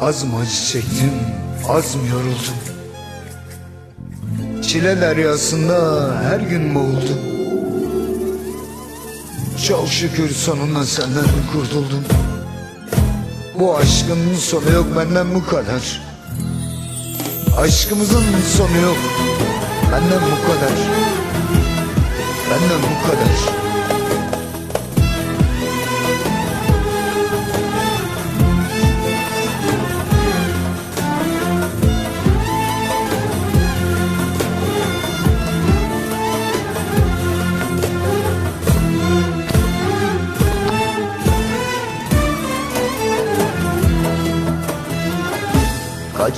Az mı acı çektim, az mı yoruldum? Çile deryasında her gün boğuldum. Çok şükür sonunda senden kurtuldum. Bu aşkın sonu yok benden bu kadar. Aşkımızın sonu yok benden bu kadar. Benden bu kadar.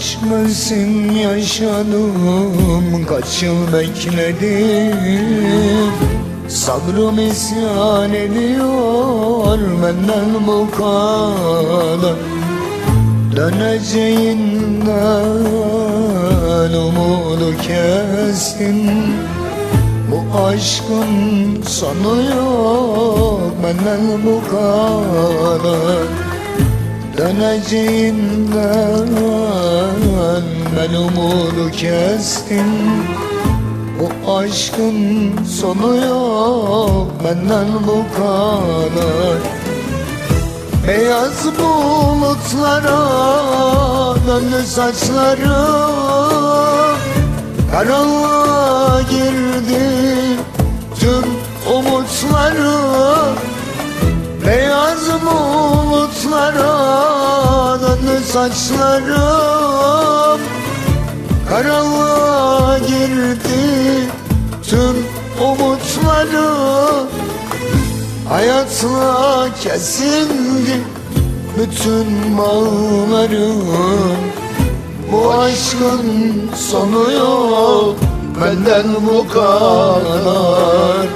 Kaç mevsim yaşadım, kaç yıl bekledim. Sabrım isyan ediyor benden bu kadar. Döneceğinden umudu kestim. Bu aşkın sonu yok benden bu kadar Döneceğinden ben umudu kestim. Bu aşkın sonu yok benden bu kadar. Beyaz bulutlara döndü saçlarım Karanlığa girdi tüm umutlarım Beyaz bulutlara saçlarım Karanlığa girdi. Tüm umutlarım Hayatla kesildi. Bütün bağlarım Bu aşkın sonu yok. Benden bu kadar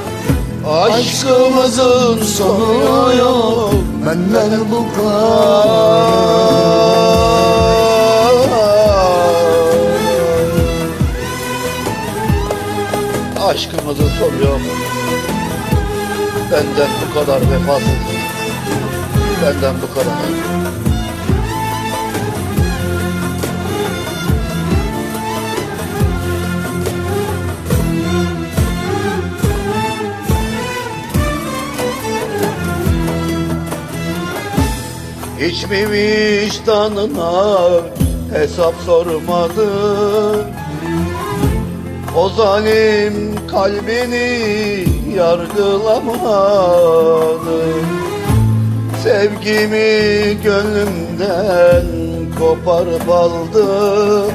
Aşkımızın sonu yok benden bu kadar Aşkımızın sonu yok. Benden bu kadar vefasız. Benden bu kadar. Hiç mi vicdanına hesap sormadın? O zalim kalbini yargılamadın Sevgimi gönlümden koparıp aldın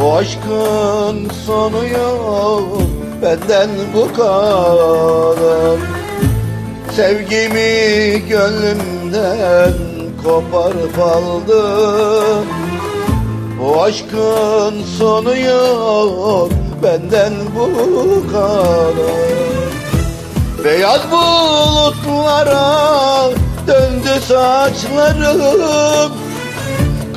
Bu aşkın sonu yok benden bu kadar Sevgimi gönlümden koparıp aldın Bu aşkın sonu yok benden bu kadar. Beyaz bulutlara döndü saçlarım.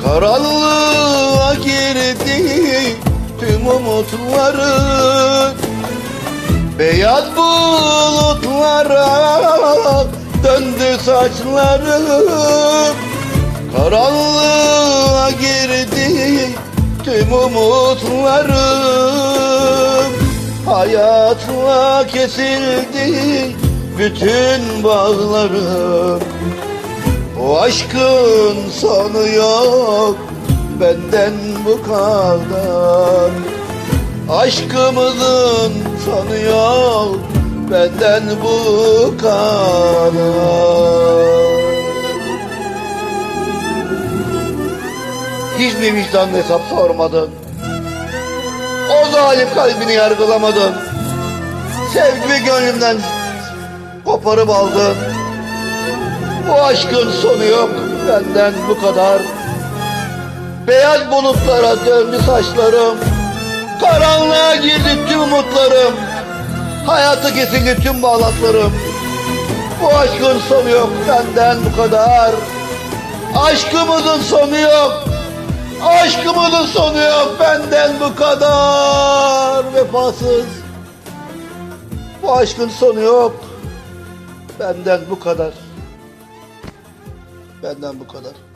Karanlığa girdi tüm umutlarım Beyaz bulutlara döndü saçlarım Karanlığa girdi tüm umutlarım Hayatla kesildi bütün bağlarım O aşkın sonu yok benden bu kadar Aşkımızın sonu yok benden bu kadar Hiç mi vicdan hesap sormadın? O zalim kalbini yargılamadın. Sevgimi gönlümden koparıp aldın. Bu aşkın sonu yok benden bu kadar. Beyaz bulutlara döndü saçlarım Karanlığa girdi tüm umutlarım. Hayatı kesildi tüm bağlantılarım Bu aşkın sonu yok benden bu kadar. Aşkımızın sonu yok. Aşkımızın sonu yok benden bu kadar. Vefasız. Bu aşkın sonu yok benden bu kadar. Benden bu kadar